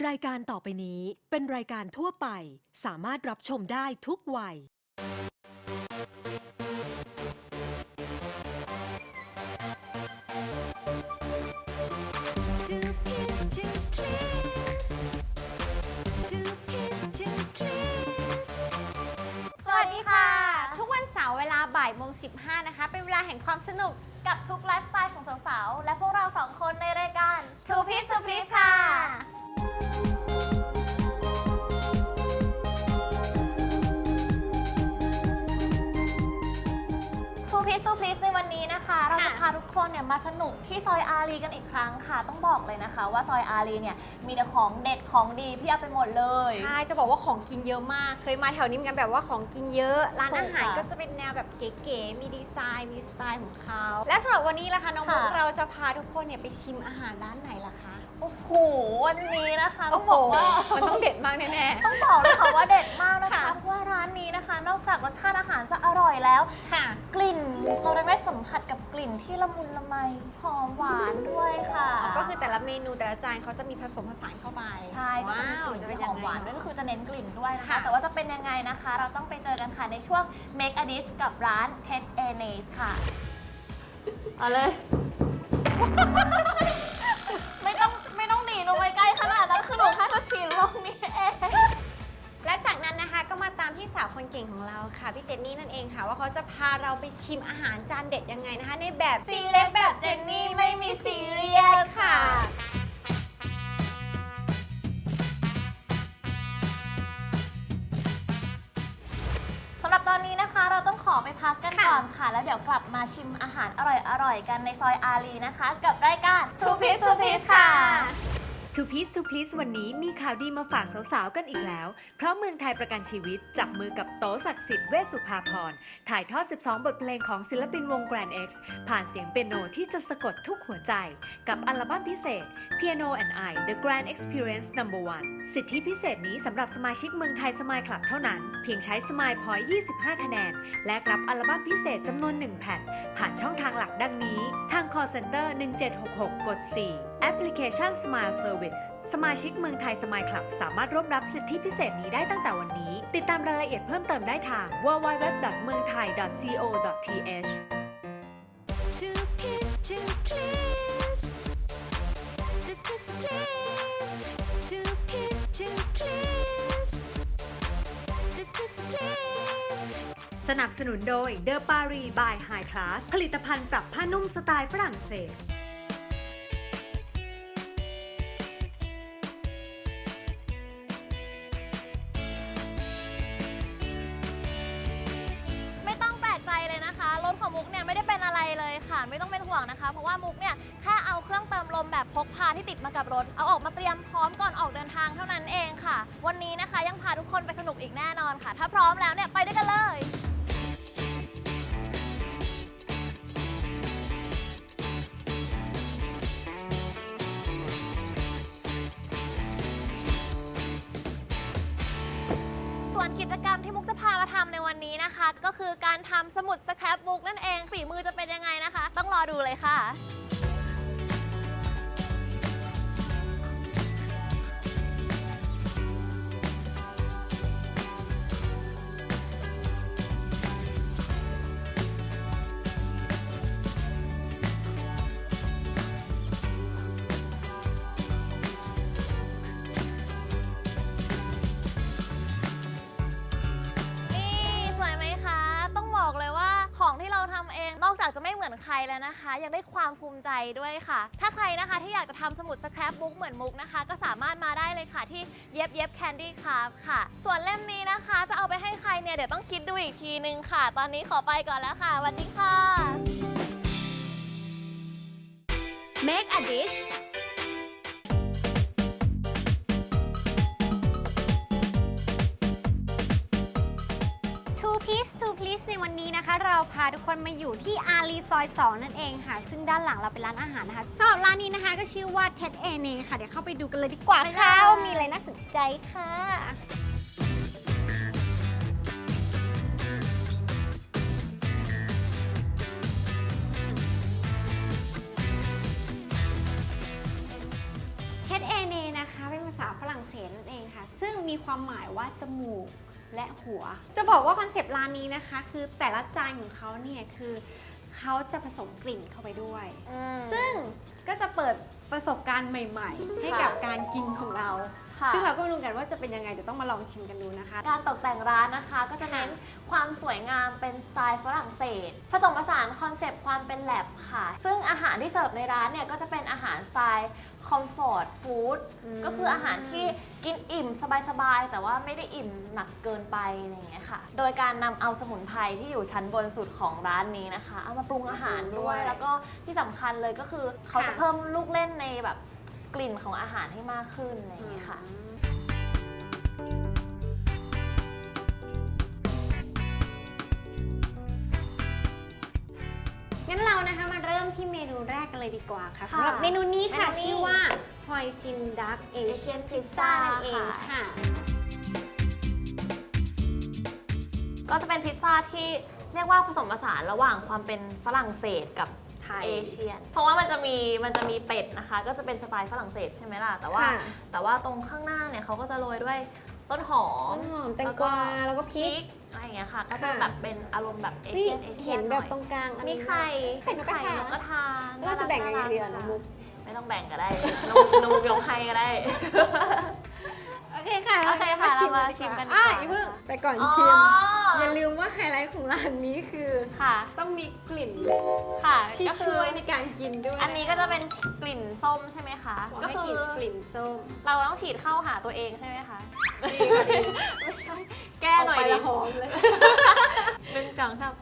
รายการต่อไปนี้เป็นรายการทั่วไป สามารถรับชมได้ทุกวัย Two kiss, two kiss. Two kiss, two kiss. สวัสดีค่ะ ทุกวันเสาร์เวลาบ่ายโมงสินะคะ เป็นเวลาแห่งความสนุก กับทุกไลฟ์สไตล์ของสาวๆ และพวกเราสองคนในรายการ Two Piece Two Piece ค่ะ พิสูพลิสในวันนี้นะคะ เราจะค่ะพาทุกคนเนี่ยมาสนุกที่ซอยอารีกันอีกครั้งค่ะ ต้องบอกเลยนะคะ ว่าซอยอารีเนี่ยมีแต่ของเด็ดของดีเพียบไปหมดเลย ใช่ จะบอกว่าของกินเยอะมาก เคยมาแถวนี้เหมือนกันแบบว่าของกินเยอะ ร้านถูกอาหารค่ะก็จะเป็นแนวแบบเก๋ๆ มีดีไซน์ มีสไตล์ของเขา และสำหรับวันนี้ล่ะคะน้องมุกค่ะเราจะพาทุกคนเนี่ยไปชิมอาหารร้านไหนล่ะคะ โอ้โหวันนี้นะคะต้องบอกว่ามันต้องเด็ดมากแน่ ต้องบอกเลยค่ะว่าเด็ดมากนะคะค่ะ เพราะว่าร้านนี้นะคะ นอกจากรสชาติอาหารจะอร่อยแล้ว ๆ ค่ะ กลิ่นเราได้สัมผัสกับกลิ่นที่ละมุนละไมหอมหวานด้วยค่ะก็คือแต่ละเมนูแต่ละจานเขาจะมีผสมผสานเข้าไปใช่ก็จะมีว้าวกลิ่นจะเป็นหยัองมไงหวานด้วยก็คือจะเน้นกลิ่นด้วยนะคะ ค่ะ แต่ว่าจะเป็นยังไงนะคะ เราต้องไปเจอกันค่ะในช่วง Make a Dish กับร้าน Ted a n a s ค่ะ เอาเลยไม่ เก่งของเราค่ะ พี่เจนนี่นั่นเองค่ะ ว่าเขาจะพาเราไปชิมอาหารจานเด็ดยังไงนะคะ ในแบบซีเล็กแบบเจนนี่ไม่มีซีเรียสค่ะสำหรับตอนนี้นะคะเราต้องขอไปพักกันค่ะก่อนค่ะ แล้วเดี๋ยวกลับมาชิมอาหารอร่อยๆกันในซอยอารีนะคะ กับรายการ Two Piece Two Piece ค่ะ ทูพี e ทูพี e วันนี้มีข่าวดีมาฝากสาวๆ กันอีกแล้ว เพราะเมืองไทยประกันชีวิต จับมือกับโตศักดิ์สิทธิ์เวสุภาพร ถ่ายทอด 12 บทเพลงของศิลปินวง Grand X ผ่านเสียงเปียโนที่จะสะกดทุกหัวใจ กับอัลบั้มพิเศษ Piano and I The Grand Experience No. 1สิทธิพิเศษนี้สำหรับสมาชิกเมืองไทยสมายคลับเท่านั้น เพียงใช้สมายพอย25 คะแนน และรับอัลบั้มพิเศษจำนวน 1 แผ่น ผ่านช่องทางหลักดังนี้ ทาง call center 1766 กด 4 แอปพลิเคชัน Smile Service สมาชิกเมืองไทยสมายคลับ สามารถร่วมรับสิทธิพิเศษนี้ได้ตั้งแต่วันนี้ ติดตามรายละเอียดเพิ่มเติมได้ทาง www.meungthai.co.th Two kiss, two kiss. Two kiss, please. Two kiss, two kiss. Two kiss, please. สนับสนุนโดย The Paris by High Class ผลิตภัณฑ์ปรับผ้านุ่มสไตล์ฝรั่งเศส เลยค่ะไม่ต้องเป็นห่วงนะคะ เพราะว่ามุกเนี่ยแค่เอาเครื่องเติมลมแบบพกพาที่ติดมากับรถ เอาออกมาเตรียมพร้อมก่อนออกเดินทางเท่านั้นเองค่ะ วันนี้นะคะยังพาทุกคนไปสนุกอีกแน่นอนค่ะ ถ้าพร้อมแล้วเนี่ยไปด้วยกันเลย แล้วนะคะ ยังได้ความภูมิใจด้วยค่ะ ถ้าใครนะคะที่อยากจะทำสมุดสครับบุ๊กเหมือนมุกนะคะ ก็สามารถมาได้เลยค่ะที่เย็บเย็บแคนดี้คราฟค่ะ ส่วนเล่มนี้นะคะ จะเอาไปให้ใครเนี่ยเดี๋ยวต้องคิดดูอีกทีนึงค่ะ ตอนนี้ขอไปก่อนแล้วค่ะสวัสดีค่ะ Make a dish Piece Two Please ในวันนี้นะคะ เราพาทุกคนมาอยู่ที่อารีซอย 2 นั่นเองค่ะ ซึ่งด้านหลังเราเป็นร้านอาหารนะคะสำหรับร้านนี้นะคะก็ชื่อว่า Ted a n e ค่ะ เดี๋ยวเข้าไปดูกันเลยดีกว่าไปเลยค่ะว่ามีอะไรน่าสนใจค่ะ เทดเอเนนะคะ เป็นภาษาฝรั่งซึ่งมีความหมายว่าจมูก และหัว จะบอกว่าคอนเซปต์ร้านนี้นะคะ คือแต่ละจานของเขาเนี่ยคือเขาจะผสมกลิ่นเข้าไปด้วยซึ่งก็จะเปิดประสบการณ์ใหม่ ๆ ให้กับการกินของเรา ค่ะ ซึ่งเราก็ไม่รู้กันว่าจะเป็นยังไงเดี๋ยวต้องมาลองชิมกันดูนะคะ การตกแต่งร้านนะคะ ก็จะเน้นความสวยงามเป็นสไตล์ฝรั่งเศส ผสมผสานคอนเซปต์ความเป็นแลบค่ะ ซึ่งอาหารที่เสิร์ฟในร้านเนี่ยก็จะเป็นอาหารสไตล์ คอมฟอร์ตฟู้ดอืมก็คืออาหารที่กินอิ่มสบายๆ แต่ว่าไม่ได้อิ่มหนักเกินไปอะไรอย่างเงี้ยค่ะ โดยการนำเอาสมุนไพรที่อยู่ชั้นบนสุดของร้านนี้นะคะ เอามาปรุงอาหารด้วย แล้วก็ที่สำคัญเลยก็คือเขาจะเพิ่มลูกเล่นในแบบกลิ่นของอาหารให้มากขึ้นอะไรอย่างเงี้ยค่ะ งั้นเรานะคะมาเริ่มที่เมนูแรกกันเลยดีกว่าค่ะค่ะสำหรับเมนูนี้ค่ะ เมนูนี้ชื่อว่าฮอยซินดักเอเชียนพิซซ่า Asian Pizza นั่นเองค่ะ ค่ะ ก็จะเป็นพิซซ่าที่เรียกว่าผสมผสานระหว่างความเป็นฝรั่งเศสกับไทย เอเชียน เพราะว่ามันจะมีมันจะมีเป็ดนะคะ ก็จะเป็นสไตล์ฝรั่งเศสใช่ไหมล่ะ แต่ว่า ค่ะ แต่ว่าตรงข้างหน้าเนี่ยเขาก็จะโรยด้วยต้นหอมต้นหอมแตงกวาแล้วก็พริก อะไรอย่างเงี้ยค่ะ ก็จะค่ะแบบเป็นอารมณ์แบบเอนี่เชียนเอเชียเห็นนหแบน่บอยตรงกลางอันมีนี้ ไข่ไข่นกกระทา นกกระทาแล้วเราจะแบ่งยังไงดีล่ะน้องมุก ไม่ต้องแบ่งก็ได้น้องน้องมุกยกให้ก็ได้ โอเคค่ะโอเคค่ะชิมเรามาเลยชิมกันดีกอะว่าอย่าเพิ่งแต่ก่อนอ๋อชิม อย่าลืมว่าไฮไลท์ของร้านนี้คือ ค่ะต้องมีกลิ่นค่ะที่ก็คืช่วยในการกินด้วยอันนี้ก็จะเป็นกลิ่นส้มใช่ไหมคะบอกก็ให้คืกลิ่นอกลิ่นส้ม เราต้องฉีดเข้าหาตัวเองใช่ไหมคะ น่อยเาไปดิละหอมเลยหนึ่งสองสาม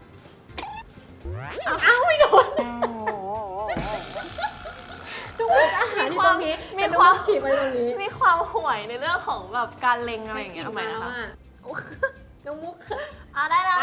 อาหารที่ตรงนี้มีความฉีดไปตรงนี้มีความห่วยในเรื่องของแบบการเล็งอะไรอย่างเงี้ยทำไมนะคะน้องมุกอ่าได้แล้ว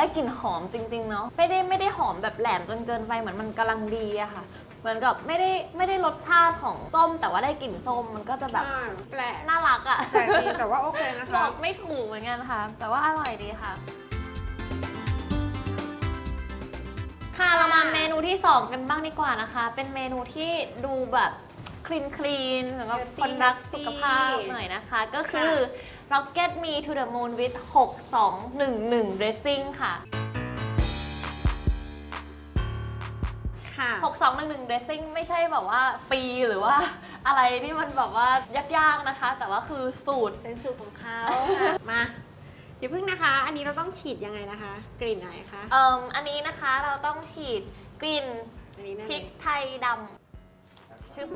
ได้กลิ่นหอมจริง ๆ เนาะไม่ได้ไม่ได้หอมแบบแหลมจนเกินไปเหมือนมันกำลังดีอะค่ะ เหมือนกับไม่ได้ไม่ได้รสชาติของส้ม แต่ว่าได้กลิ่นส้มมันก็จะแบบอ่าแปลกน่ารักอะแปลกดีแต่ว่าโอเคนะบคะอกไม่ถูกเหมือนกันค่ะ แต่ว่าอร่อยดีค่ะ ค่ะเรามาเมนูที่2กันบ้างดีกว่านะคะ เป็นเมนูที่ดูแบบคลีนคลีนสำหรับคนรักสุขภาพหน่อยนะคะ ก็คือ Rocket Me to the Moon with 6211 Dressing ค่ะ ค่ะ 6211 Dressing ไม่ใช่แบบว่าปีหรือว่าอะไรที่มันแบบว่ายากๆนะคะ แต่ว่าคือสูตร เป็นสูตรของเขามาเดี๋ยวพึ่งนะคะ อันนี้เราต้องฉีดยังไงนะคะ กลิ่นไหนคะเอ่มอันนี้นะคะเราต้องฉีดกลิ่นอันนี้แน่พริเลกยไทยดำชึบ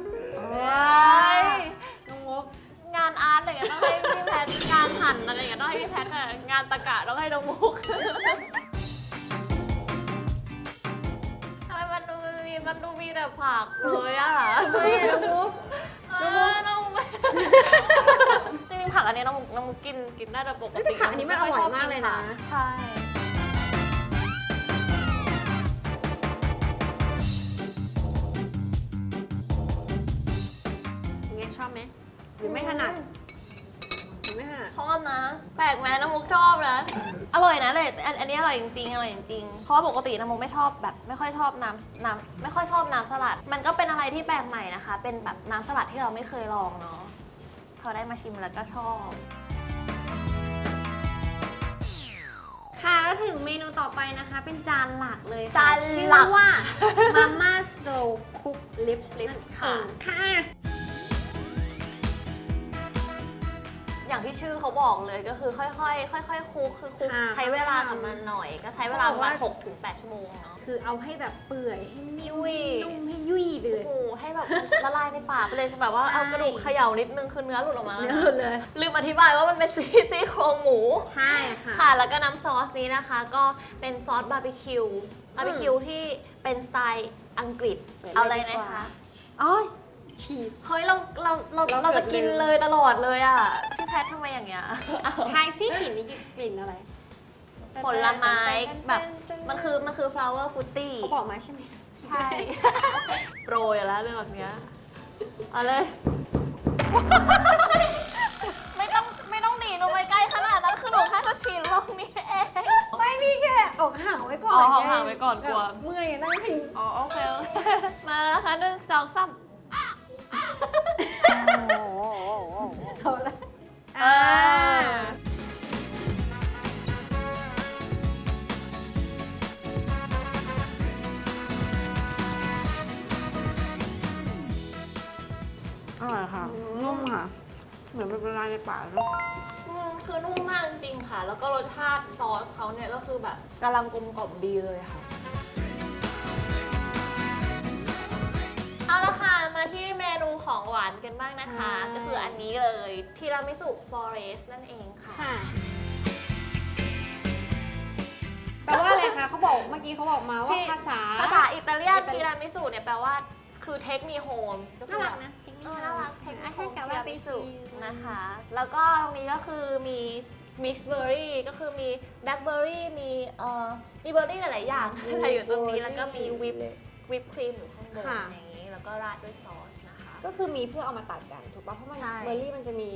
ว้ายน้องมุกงานอาร์ตอะไรเงี้ยต้องให้พี่แพทงานหั่นอะไรเงี้ยต้องให้พี่แพทอะงานตะกะต้องให้น้องมุกทำไมมันดูมีมันดูมีแต่ผักเลยอะไม่น้องมุกเออน้องมุกจริงๆผักอันนี้น้องมุกน้องมุกกินกินได้แต่ปกแต่ติผักอันนี้มันอร่อยมากเลยนะ ใช่ รือไม่ถนัดหรือไม่ถนัดชอบนะ แปลกไหมน้ำมุกชอบนะ อร่อยนะเลยอันอันนี้อร่อยจริงๆอร่อยจริงๆเพราะว่าปกติน้ำมุกไม่ชอบแบบ ไม่ค่อยชอบน้ำน้ำไม่ค่อยชอบน้ำสลัด มันก็เป็นอะไรที่แปลกใหม่นะคะ เป็นแบบน้ำสลัดที่เราไม่เคยลองเนาะพอได้มาชิมแล้วก็ชอบ ค่ะแล้วถึงเมนูต่อไปนะคะ เป็นจานหลักเลยค่ะจานชื่อหลักว่า Mama Slow Cook Lips นั่น Lips เองค่ะ อย่างที่ชื่อเขาบอกเลยก็คือค่อยๆค่อยๆคลุกคือคลุกค่ะใช้เวลากับมันหน่อย ก็ใช้เวลาประมาณเขาบอกว่า6ถึง8ชั่วโมงเนาะ คือเอาให้แบบเปื่อยให้นิ่มยุ่ยนุ่มให้ยุ่ยไปเลยโอ้โหให้แบบละลายในปากไปเลยแบบว่าใช่ เอากระดูกเขย่านิดนึงคือเนื้อหลุดออกมาแล้วเนื้อนะหลุดเลย ลืมอธิบายว่ามันเป็นซี่ซี่โครงหมู ใช่ค่ะ ค่ะ แล้วก็น้ำซอสนี้นะคะ ก็เป็นซอสบาร์บีคิว บาร์บีคิวที่เป็นสไตล์อังกฤษ เปิดเลยเอาเลยดีนะกว่า คะ อ๋อ ฉีดเฮ้ยเราเราเราเราเราเกืจะอบกินลืมเลยตลอดเลยอะพี่แพททำไมอย่างเงี้ยทายซี่กลิ่นนี้กลิ่นอะไรผลไม้แบบมันคือมันคือ flower fruity เขาบอกมาใช่ไหมใช่โปรยแล้วเรื่องแบบเนี้ยเอาเลย ไม่ต้องไม่ต้องหนีหนูไปใกล้ขนาดนั้นคือหนูแค่จะชินลงนี้เองไม่พี่แค่อกห่างไว้ก่อนอ๋ออกห่างไว้ก่อนกลัวแบบเมื่อยนั่งพิงอ๋อโอเคโอเคมาแล้วนะคะหนึ่งสองสาม เอาละอ่าอร่อยค่ะ นุ่มค่ะ เหมือนเป็นละลายในปากเลย อืมคือนุ่มมากจริงๆค่ะ แล้วก็รสชาติซอสเขาเนี่ยก็คือแบบกำลังกลมกล่อมดีเลยค่ะ เอาละค่ะ มาที่เมนู ของหวานกันบ้างนะคะก็คืออันนี้เลยทีรามิสุฟอเรสนั่นเองค่ะ ค่ะแปลว่าอะไรคะเขาบอกเมื่อกี้เขาบอกมาว่าที่ ภาษา ภาษาอิตาเลียนอิตาเลีทียน รามิสุเนี่ยแปลว่าคือเทคมีโฮม น่ารักนะเออน่ารักเทคมีอะโฮให้มกลับทีว่าราไปมิสิสุนะคะ แล้วก็ตรงนี้ก็คือมีมิกซ์เบอร์รี่ก็คือมีแบล็คเบอร์รี่มีเอ่อมีเบอร์รี่หลาย ๆ อย่างอะไรอยู่ตรงนี้ แล้วก็มีวิปวิปครีมอยู่ข้างบนค่ะ อย่างนี้ แล้วก็ราดด้วยซอสนะคะ ก็คือมีเพื่อเอามาตัดกันถูกป่ะเพราะมันใช่ เบอร์รี่มันจะมี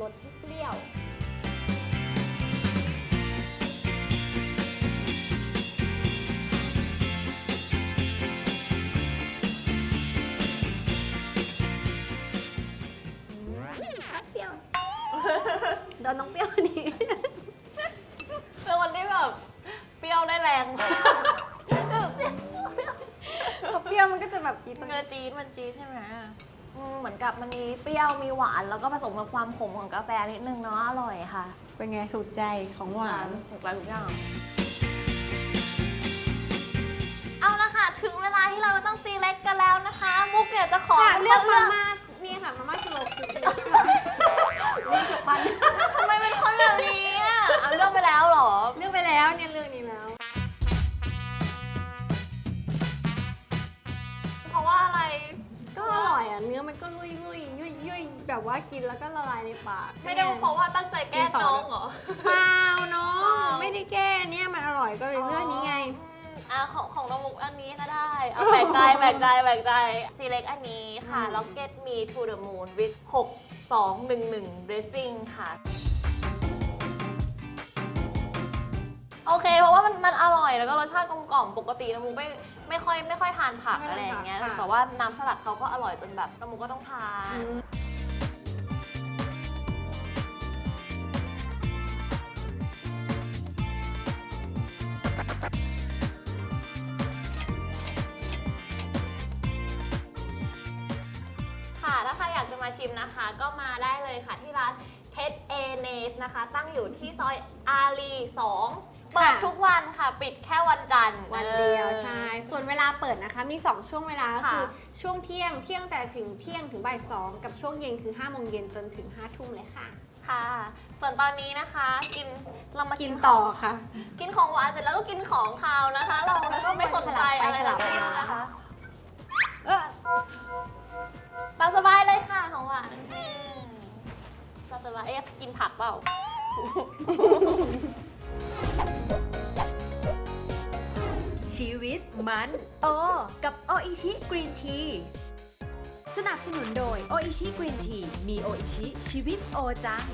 รสที่เปรี้ยวานแล้วก็ผสมกับความขมของกาแฟนิดนึงเนาะอร่อยค่ะเป็นไงถูกใจของหวาน ถูกใจทุกอย่างเอาละค่ะ ถึงเวลาที่เราจะต้องซีเล็กกันแล้วนะคะ มุกเนี่ยจะขอค่ะเลือกมาคนม่านี่ค่ะมาม่าชิโร่คือเลือกค่ะเลือกกับปันทำไมเป็นคนแบบนี้อะเอาเลือกไปแล้วเหรอ เลือกไปแล้วเนี่ยเลือกนี้แล้ว เพราะว่าอะไรก็อร่อยอะเนื้อมันก็ลุยลุยยุ่ยยุ่ย แบบว่ากินแล้วก็ละลายในปากไม่ได้เพราะว่าตั้งใจแกล้งน้องเหรอ เปล่าเนาะเปล่าไม่ได้แก้เนี่ยมันอร่อยก็เลยเลือกนี้ไง อะของของน้องมุกอันนี้ก็ได้เอาแบกใจแบกใจแบกใจซีเล็กอันนี้ค่ะอืม Rocket Me to the Moon with 6 2 1 1 Racing ค่ะโอเค เพราะว่ามันมันอร่อยแล้วก็รสชาติกลมกล่อมปกติน้ำมุกไม่ไม่ค่อยไม่ค่อยทานผักไม่อะไรอย่างเงี้ยทานผักค่ะแต่ว่าน้ำสลัดเขาก็อร่อยจนแบบน้ำมุกก็ต้องทาน ถ้าใครอยากจะมาชิมนะคะ ก็มาได้เลยค่ะที่ร้านเทสเอเนสนะคะ ตั้งอยู่ที่ซอยอารี2เปิดทุกวันค่ะ ปิดแค่วันจันทร์วันเดียวออใช่ ส่วนเวลาเปิดนะคะ มี 2 ช่วงเวลาก็ค่ะคือช่วงเที่ยง เที่ยงแต่ถึงเที่ยงถึงบ่ายสองกับช่วงเย็นคือ5โมงเย็นจนถึง5ทุ่มเลยค่ะค่ะ ส่วนตอนนี้นะคะ กินเรามากิกินต่อค่ะ กินของหวานเสร็จแล้วก็กินของคาวนะคะ เราก็ไม่สนใจอะไรขลับไปทั้งขลับมานั้นนะคะ เออ ตามสบายเอ๊ะกินผักเปล่า ชีวิตมันโอ กับโออิชิกรีนที สนับสนุนโดยโออิชิกรีนที มีโออิชิชีวิตโอจัง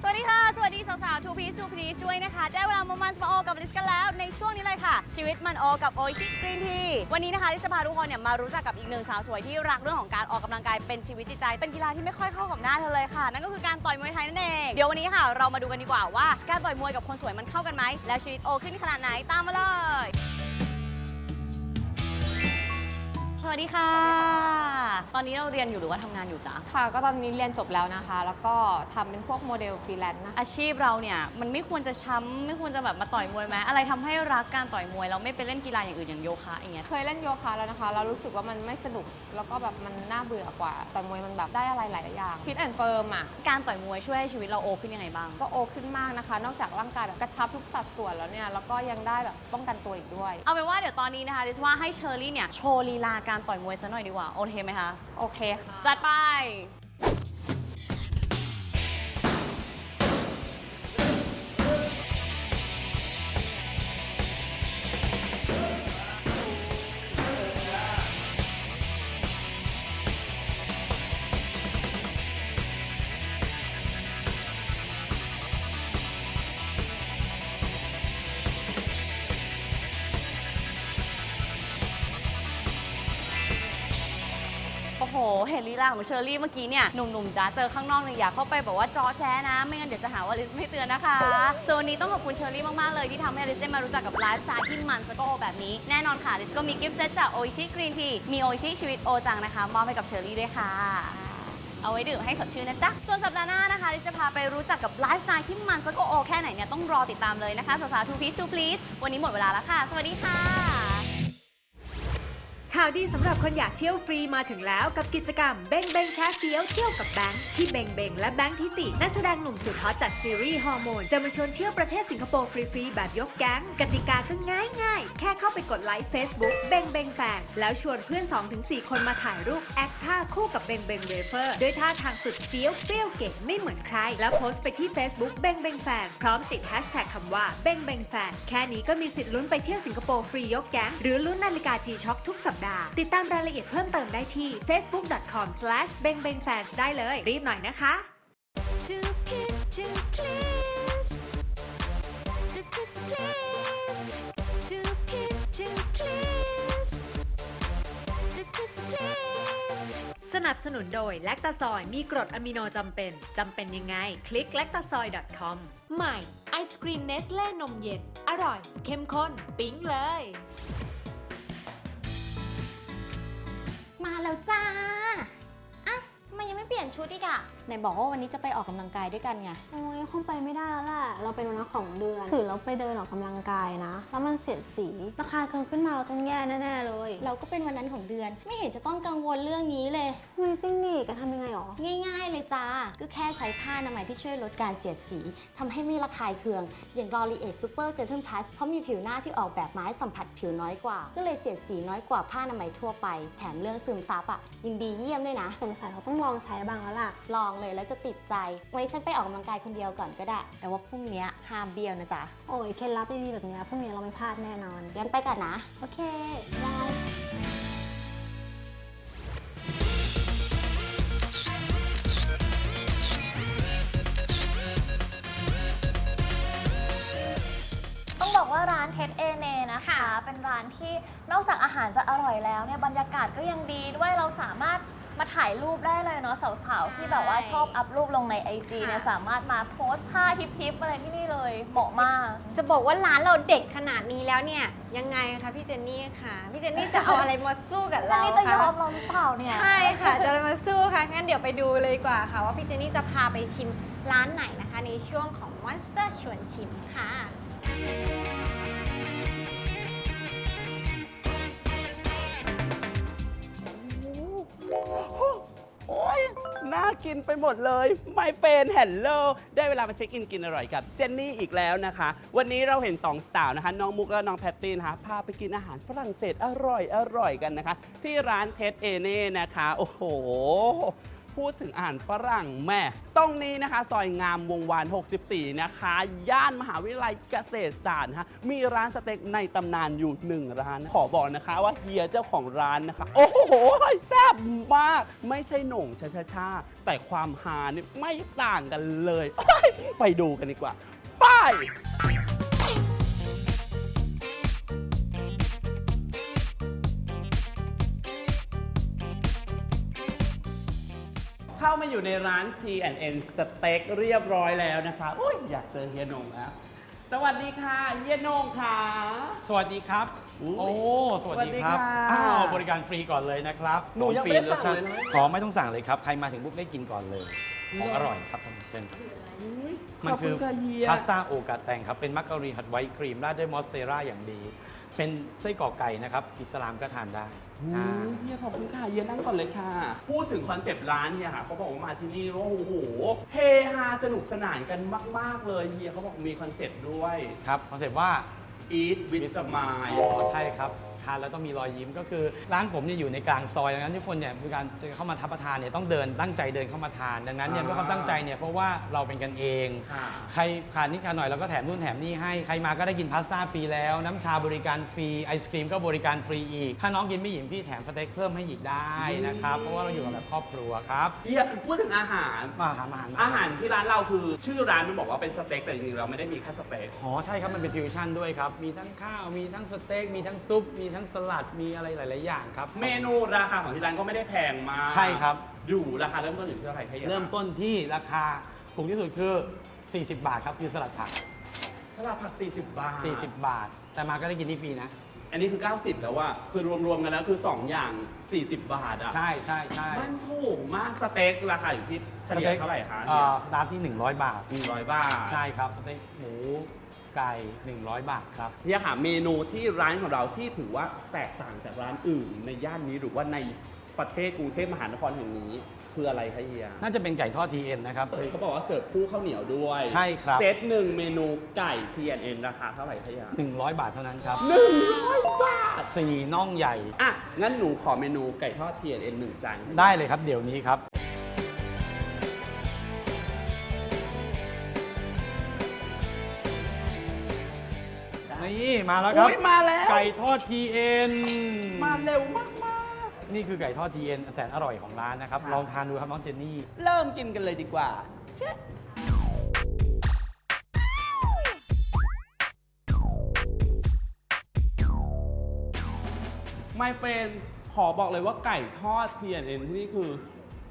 สวัสดีค่ะ สวัสดีสาวๆ Two Piece Two Piece ด้วยนะคะ ได้เวลามามันสมาโอกับลิสกันแล้วในช่วงนี้เลยค่ะ ชีวิตมันโอกับโอชิกรีนที วันนี้นะคะลิสจะพาทุกคนเนี่ยมารู้จักกับอีก หนึ่งสาวสวยที่รักเรื่องของการออกกำลังกายเป็นชีวิตจิตใจ เป็นกีฬาที่ไม่ค่อยเข้ากับหน้าเธอเลยค่ะ นั่นก็คือการต่อยมวยไทยนั่นเอง เดี๋ยววันนี้ค่ะเรามาดูกันดีกว่าว่าการต่อยมวยกับคนสวยมันเข้ากันไหม และชีวิตโอขึ้นขนาดไหนตามมาเลย สวัสดีค่ะ ตอนนี้เราเรียนอยู่หรือว่าทำงานอยู่จ๊ะ ค่ะก็ตอนนี้เรียนจบแล้วนะคะ แล้วก็ทำเป็นพวกโมเดลฟรีแลนซ์นะคะอาชีพเราเนี่ยมันไม่ควรจะช้ำไม่ควรจะแบบมาต่อยมวยไหมอะไรทำให้รักการต่อยมวยเราไม่ไปเล่นกีฬาอย่างอื่นอย่างโยคะอย่างเงี้ย เคยเล่นโยคะแล้วนะคะเรารู้สึกว่ามันไม่สนุกแล้วก็แบบมันน่าเบื่อกว่าแต่มวยมันแบบได้อะไรหลายๆอย่างฟิตแอนด์เฟิร์มอะการต่อยมวยช่วยให้ชีวิตเราโอขึ้นยังไงบ้าง ก็โอขึ้นมากนะคะ นอกจากร่างกายแบบกระชับทุกสัดส่วนแล้วเนี่ยแล้วก็ยังได้แบบป้องกันตัวอีกด้วย เอาเป็นว่าเดี๋ยวตอนนี้นะคะดิฉันว่าให้เชอรี่เนี่ยโชว์ลีลาการต่อยมวยซะหน่อยดีกว่า โอเคไหมคะโอเคค่ะ จัดไป เห็นลีลาของเชอรี่เมื่อกี้เนี่ยหนุ่มๆจ้าเจอข้างนอกเนี่ยอย่าเข้าไปแบบว่าจอแจ้นะ ไม่งั้นเดี๋ยวจะหาว่าลิสไม่เตือนนะคะส่วนนี้ต้องขอบคุณเชอรี่มากๆเลยที่ทำให้ลิสได้มารู้จักกับไลฟ์สไตล์ที่มันแล้วก็โแบบนี้แน่นอนค่ะลิสก็มีกิฟต์เซตจากโอชิกรีนทีมีโอชิชีวิตโอจังนะคะมอบให้กับเชอรี่ด้วยค่ะเอาไว้ดื่มให้สดชื่นนะจ๊ะ ส่วนสัปดาห์หน้านะคะลิซจะพาไปรู้จักกับไลฟ์สไตล์ที่มันสโกโอแค่ไหนเนี่ยต้องรอติดตามเลยนะคะ สาวๆ two piece two please วันนี้หมดเวลาแล้วค่ะ สวัสดีค่ะ ข่าวดีสำหรับคนอยากเที่ยวฟรีมาถึงแล้วกับกิจกรรมเบงเบงแชร์เฟี้ยวเที่ยวกับแบงค์ที่เบงเบงและแบงค์ทิติ นักแสดงหนุ่มสุดฮอตจากซีรีส์ฮอร์โมน จะมาชวนเที่ยวประเทศสิงคโปร์ฟรีๆแบบยกแก๊งกติกาก็ง่ายง่ายๆแค่เข้าไปกดไลค์ Facebook เบงเบงแฟนแล้วชวนเพื่อน 2-4 คนมาถ่ายรูปแอคท่าคู่กับเบงเบงเวเฟอร์ด้วยท่าทางสุดเฟี้ยวเปรี้ยวเก๋ไม่เหมือนใคร แล้วโพสต์ไปที่ Facebook เบงเบงแฟนพร้อมติดแฮชแท็กคำว่าเบงเบงแฟนแค่นี้ก็มีสิทธิ์ลุ้นไปเที่ยวสิงคโปร์ฟรียกแก๊งหรือลุ้นนาฬิกา G-Shock ทุกสัปดาห์ติดตามรายละเอียดเพิ่มเติมได้ที่ facebook.com/bengbengfans ได้เลย รีบหน่อยนะคะ Two kiss, two please. Two kiss, please. Two kiss, two please. Two kiss, please. สนับสนุนโดยแลคตาซอยมีกรดอะมิโนจำเป็น จำเป็นยังไง คลิก lactazoi.com ใหม่ ไอศครีมเนสเล่นมเย็น อร่อย เข้มข้น ปิ๊งเลย แล้วจ้า ปลี่ยนชุดอีกอะไหนบอกว่าวันนี้จะไปออกกำลังกายด้วยกันไง โอ้ยคงไปไม่ได้แล้วแหละเราเป็นวันนักของเดือนถือเราไปเดินออกกำลังกายนะ แล้วมันเสียดสีราคาเกินขึ้นมาเราต้องแย่แน่ๆเลยเราก็เป็นวันนั้นของเดือน ไม่เห็นจะต้องกังวลเรื่องนี้เลย เฮ้ยจริงนี่กันทำยังไงหรอ ง่ายๆเลยจ้า ก็แค่ใช้ผ้าอนามัยที่ช่วยลดการเสียดสีทำให้ไม่ระคายเคือง อย่าง l o r i e t Super Gentle Plus เพราะมีผิวหน้าที่ออกแบบมาให้สัมผัสผิวน้อยกว่า ก็เลยเสียดสีน้อยกว่าผ้าอนามัยทั่วไป แถมเรื่องซึมซับอะยินดีเยี่ยมด้วยนะ สงสัยเราต้องลองใช้บ้างแล้วล่ะ ลองเลยแล้วจะติดใจวันนี้ฉันไปออกกำลังกายคนเดียวก่อนก็ได้ แต่ว่าพรุ่งนี้ห้ามเบี้ยวนะจ๊ะ โอ้ย เคล็ดลับดีๆแบบเนี้ยพรุ่งนี้เราไม่พลาดแน่นอนงั้นไปก่อนนะ โอเคบายต้องบอกว่าร้านเทสเอเนนะคะ เป็นร้านที่นอกจากอาหารจะอร่อยแล้วเนี่ยบรรยากาศก็ยังดีด้วยเราสามารถ มาถ่ายรูปได้เลยเนาะสาวๆ ที่แบบว่าชอบอัพรูปลงใน IG เนี่ยสามารถมาโพสท่าฮิปๆอะไรที่นี่เลยเหมาะมาก จะบอกว่าร้านเราเด็กขนาดนี้แล้วเนี่ยยังไงคะพี่เจนนี่ค่ะพี่เจนนี่จะเอาอะไรมาสู้กับแล้วเรานี่จะยคะอมเราหรือเปล่าเนี่ยใช่ค่ะ จะเอาอะไรมาสู้ค่ะงั้นเดี๋ยวไปดูเลยดีกว่าค่ะ ว่าพี่เจนนี่จะพาไปชิมร้านไหนนะคะ ในช่วงของ Monster ชวนชิมค่ะ น่ากินไปหมดเลยไม่เฟนแฮลโลได้เวลามาเช็คอินกินอร่อยกับเจนนี่อีกแล้วนะคะ วันนี้เราเห็นสองสาวนะคะ น้องมุกและน้องแพตตี้นะคะพาไปกินอาหารฝรั่งเศสอร่อยอร่อยกันนะคะ ที่ร้านเทสเอเน่นะคะ โอ้โหพูดถึงอาหารฝรั่งแม่ ตรงนี้นะคะ ซอยงามวงวาน 64 นะคะ ย่านมหาวิทยาลัยเกษตรศาสตร์นะมีร้านสเต็กในตำนานอยู่หนึ่งร้านขอบอกนะคะว่าเฮียเจ้าของร้านนะคะ โอ้โห ไม่ใช่หน่งชาชาชาแต่ความฮานี่ไม่ต่างกันเลย ไปดูกันดีกว่า ไป เข้ามาอยู่ในร้าน T&N Steak เรียบร้อยแล้วนะคะอุ้ยอยากเจอเฮียนงแล้ว สวัสดีค่ะ เฮียนงค่ะ สวัสดีครับอุ๊ย โอ้ สวัสดีครับ สวัสดีค่ะอ้าว บริการฟรีก่อนเลยนะครับหนูยังฟรีไม่ได้รสชาติสั่งเลยนะ ขอไม่ต้องสั่งเลยครับ ใครมาถึงปุ๊บได้กินก่อนเลย ของอร่อยครับท่านเชิญครับอุ๊ยมันขอบคืคุณค่ะเฮียพาสต้าโอกาแตงครับ เป็นมักกะโรนีผัดไวท์ครีมราดด้วยมอสซาเรลล่าอย่างดี เป็นไส้กรอกไก่นะครับ อิสลามก็ทานได้อือ่ามเฮียขอบคุณค่ะเฮียนั่งก่อนเลยค่ะ พูดถึงคอนเซปต์ร้านเฮียค่ะเขาบอกว่ามาที่นี่ว่าโอ้โหเฮฮาสนุกสนานกันมาก ๆ เลยเฮียเขาบอกมีคอนเซปต์ด้วย ครับคอนเซ็ปต์ว่า Eat with Smile อ๋อใช่ครับ ทานแล้วต้องมีรอยยิ้มก็คือร้านผมเนี่ยอยู่ในกลางซอยดังนั้นทุกคนเนี่ยมีการจะเข้ามาทับประทานเนี่ยต้องเดินตั้งใจเดินเข้ามาทาน ดังนั้นเนี่ยอ่าด้วยความตั้งใจเนี่ยเพราะว่าเราเป็นกันเองค่ะใครขาดนิดขาดหน่อยเราก็แถมนู่นแถมนี่ให้ใครมาก็ได้กินพาสต้าฟรีแล้ว น้ำชาบริการฟรีไอศครีมก็บริการฟรีอีก ถ้าน้องกินไม่หยิมพี่แถมสเต็กเพิ่มให้อีกได้นะครับเพราะว่าเราอยู่กันแบบครอบครัวครับเฮียพูดถึงอาหารมาหาอาหารอาหารที่ร้านเราคือ ชื่อร้านมันบอกว่าเป็นสเต็กแต่จริงๆเราไม่ได้มีแค่สเต็กอ๋อใช่ครับมันเป็นฟิวชั่นด้วยครับมีทั้งข้าวมีทั้งสเต็กมีทั้งซุปมีทั้งสลัดมีอะไรหลาย ๆ อย่างครับเมนูราคาของที่ร้านก็ไม่ได้แพงมากใช่ครับ อยู่ราคาเริ่มต้นอยู่ที่เท่าไหร่คะเฮียเริ่มต้นที่ราคาถูกที่สุดคือ 40 บาทครับคือสลัดผัก สลัดผัก 40 บาท 40 บาท แต่มาก็ได้กินที่ฟรีนะ อันนี้คือ 90 แล้วว่าคือรวม ๆ กันแล้วคือ 2 อย่าง 40 บาทอะใช่ใช่ใช่มันถูกมากสเต็กราคาอยู่ที่เฉลี่ยเท่าไหร่คะเอ่อสตาร์ทที่ 100 บาทหนึ่งร้อยบาท ใช่ครับสเต็กหมู ไก่ 100 บาทครับ เฮียค่ะเมนูที่ร้านของเราที่ถือว่าแตกต่างจากร้านอื่นในย่านนี้หรือว่าในประเทศกรุงเทพมหานครแห่งนี้ คืออะไรคะเฮียน่าจะเป็นไก่ทอด TN นะครับเขาบอกว่าเสิร์ฟคู่ข้าวเหนียวด้วยใช่ครับ เซตหนึ่งเมนูไก่ TNN ราคาเท่าไหร่คะเฮีย100 บาทเท่านั้นครับหนึ่งร้อยบาทสี่น่องใหญ่ อะงั้นหนูขอเมนูไก่ทอด TNN หนึ่งจานได้เลยครับเดี๋ยวนี้ครับ นี่มาแล้วครับ อุ๊ยมาแล้ว ไก่ทอด TN มาเร็วมาก นี่คือไก่ทอด TN แสนอร่อยของร้านนะครับ ครับ ลองทานดูครับน้องเจนนี่ ๆ เริ่มกินกันเลยดีกว่า เช็ไม่เป็นขอบอกเลยว่าไก่ทอด TNN ที่นี่คือ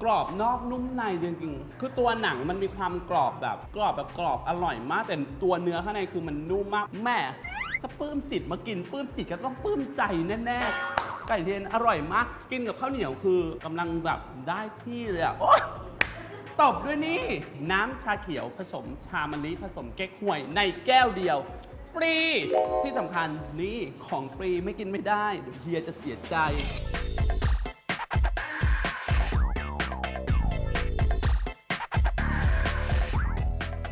กรอบนอกนุ่มในจริงๆคือตัวหนังมันมีความกรอบแบบ กรอบแบบกรอบอร่อยมากแต่ตัวเนื้อข้างในคือมันนุ่มมากแม่ จะปลื้มจิตมากินปลื้มจิตก็ต้องปลื้มใจแน่ๆไก่เทนอร่อยมาก กินกับข้าวเหนียวคือกำลังแบบได้ที่เลยอะโอ๊ยตบด้วยนี่ น้ำชาเขียวผสมชามะลิผสมเก๊กฮวยในแก้วเดียว ฟรี ที่สำคัญนี่ของฟรีไม่กินไม่ได้เดี๋ยวเฮียจะเสียใจ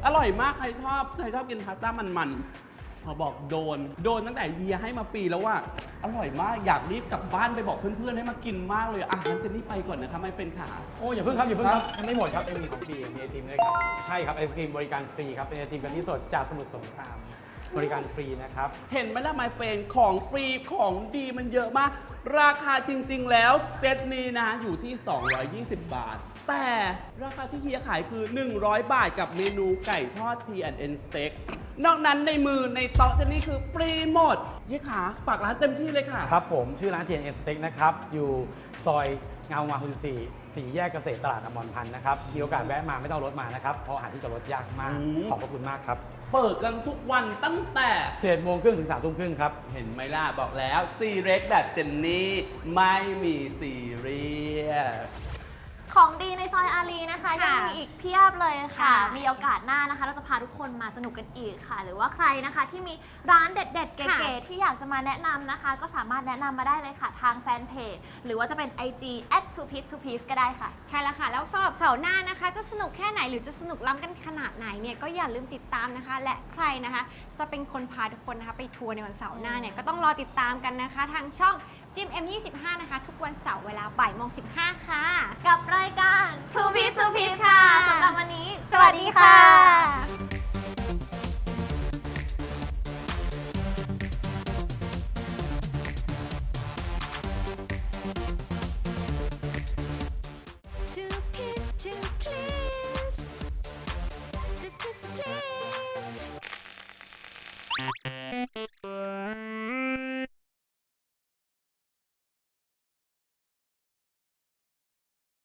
อร่อยมาก ใครชอบ ใครชอบกินพาสต้ามันๆ อบอกโดน โดนตั้งแต่เฮียให้มาฟรีแล้วว่า อร่อยมากอยากรีบกลับบ้านไปบอกเพื่อนๆให้มากินมากเลยอะงั้นเจนนี่ไปก่อนนะคะไม่เป็นขาโอ้อย่าเพิ่งครับอย่าเพิ่งครับยังไม่หมดครับยังมีของฟรีมีไอติมด้วยครับใช่ครับไอศครีมบริการฟรีครับเป็นไอติมกะทิสดจากสมุทรสงคราม บริการฟรีนะครับ เห็นไหมล่ะไมเฟนของฟรีของดีมันเยอะมาก ราคาจริง ๆ แล้วเซตนี้นะอยู่ที่ 220 บาท แต่ราคาที่เฮียขายคือ 100 บาทกับเมนูไก่ทอด T&N Steak นอกนั้นในมือในโต๊ะเจนนี่คือฟรีหมดเฮียขาฝากร้านเต็มที่เลยค่ะ ครับผมชื่อร้าน TN Steak นะครับ อยู่ซอยเงามา64 สี่แยกเกษตรตลาดอมรพันธ์นะครับ มีโอกาสแวะมาไม่ต้องเอารถมานะครับ เพราะหาที่จอดรถยากมาก อืม ขอบพระคุณมากครับเปิดกันทุกวันตั้งแต่เจ็ดโมงครึ่งถึงสามทุ่มครึ่งครับ เห็นไหมล่ะ บอกแล้ว ซีเร็กแบบเจนนี่ ไม่มีซีเรียส ของดีในซอยอารีนะคะยังค่ะมีอีกเพียบเลยค่ะ ค่ะมีโอกาสหน้านะคะ เราจะพาทุกคนมาสนุกกันอีกค่ะ หรือว่าใครนะคะที่มีร้านเด็ดๆเก๋ๆที่อยากจะมาแนะนำนะคะ ก็สามารถแนะนำมาได้เลยค่ะทางแฟนเพจหรือว่าจะเป็น IG at two piece two piece ก็ได้ค่ะ ใช่แล้วค่ะ แล้วสำหรับเสาร์หน้านะคะ จะสนุกแค่ไหนหรือจะสนุกล้ำกันขนาดไหนเนี่ยก็อย่าลืมติดตามนะคะ และใครนะคะ จะเป็นคนพาทุกคนนะคะ ไปทัวร์ในวันเสาร์หน้าเนี่ยก็ต้องรอติดตามกันนะคะ ทางช่อง จิม M25 นะคะ ทุกวันเสาร์เวลาบ่ายโมงสิค่ะ กับรายการ Two Piece Two Piece ค่ะสำหรับวันนี้ สวัสดีค่ะ